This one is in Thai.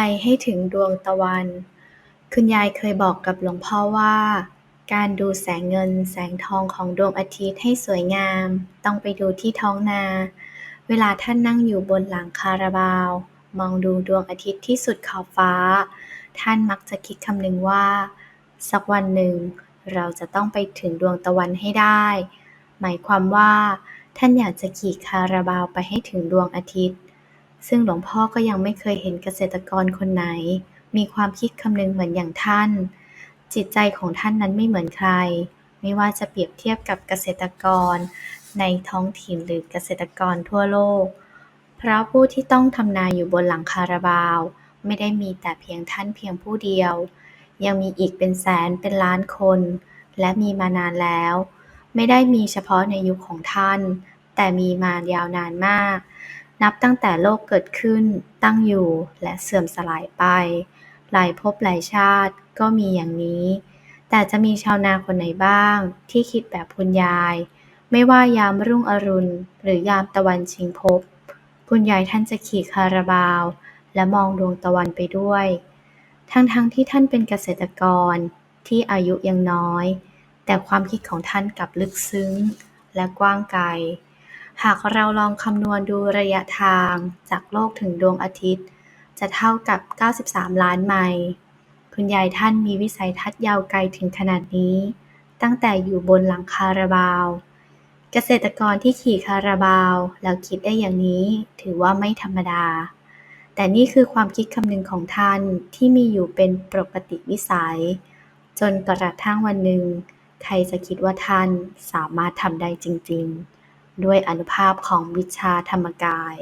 ไปให้ถึงดวงตะวัน คุณยายเคยบอกกับหลวงพ่อว่า การดูแสงเงินแสงทองของดวงอาทิตย์ให้สวยงาม ต้องไปดูที่ท้องนา เวลาท่านนั่งอยู่บนหลังคาราบาว มองดูดวงอาทิตย์ที่สุดขอบฟ้า ท่านมักจะคิดคำนึงว่า สักวันหนึ่ง เราจะต้องไปถึงดวงตะวันให้ได้ หมายความว่า ท่านอยากจะขี่คาราบาวไปให้ถึงดวงอาทิตย์ ซึ่งหลวงพ่อก็ยังไม่เคยเห็นเกษตรกรคนไหน มีความคิดคำนึงเหมือนอย่างท่าน จิตใจของท่านนั้นไม่เหมือนใคร ไม่ว่าจะเปรียบเทียบกับเกษตรกร ในท้องถิ่นหรือเกษตรกรทั่วโลก เพราะผู้ที่ต้องทำนาอยู่บนหลังคาราบาว ไม่ได้มีแต่เพียงท่านเพียงผู้เดียว ยังมีอีกเป็นแสนเป็นล้านคน และมีมานานแล้ว ไม่ได้มีเฉพาะในยุคของท่าน แต่มีมายาวนานมาก นับตั้งแต่โลกเกิดขึ้น ตั้งอยู่ และเสื่อมสลายไป หลายภพหลายชาติก็มีอย่างนี้ แต่จะมีชาวนาคนไหนบ้าง ที่คิดแบบคุณยาย ไม่ว่ายามรุ่งอรุณ หรือยามตะวันชิงภพคุณยายท่านจะขี่คาราบาว และมองดวงตะวันไปด้วย ทั้งๆทที่ท่านเป็นเกษตรกรที่อายุยังน้อย แต่ความคิดของท่านกลับลึกซึ้งและกว้างไกล หากเราลองคำนวณดูระยะทางจากโลกถึงดวงอาทิตย์ จะเท่ากับ 93 ล้านไมล์ คุณยายท่านมีวิสัยทัศน์ยาวไกลถึงขนาดนี้ ตั้งแต่อยู่บนหลังคาราบาว เกษตรกรที่ขี่คาราบาว แล้วคิดได้อย่างนี้ถือว่าไม่ธรรมดา แต่นี่คือความคิดคำนึงของท่านที่มีอยู่เป็นปกติวิสัย จนกระทั่งวันหนึ่ง ใครจะคิดว่าท่านสามารถทำได้จริง ๆ ด้วยอานุภาพของวิชาธรรมกาย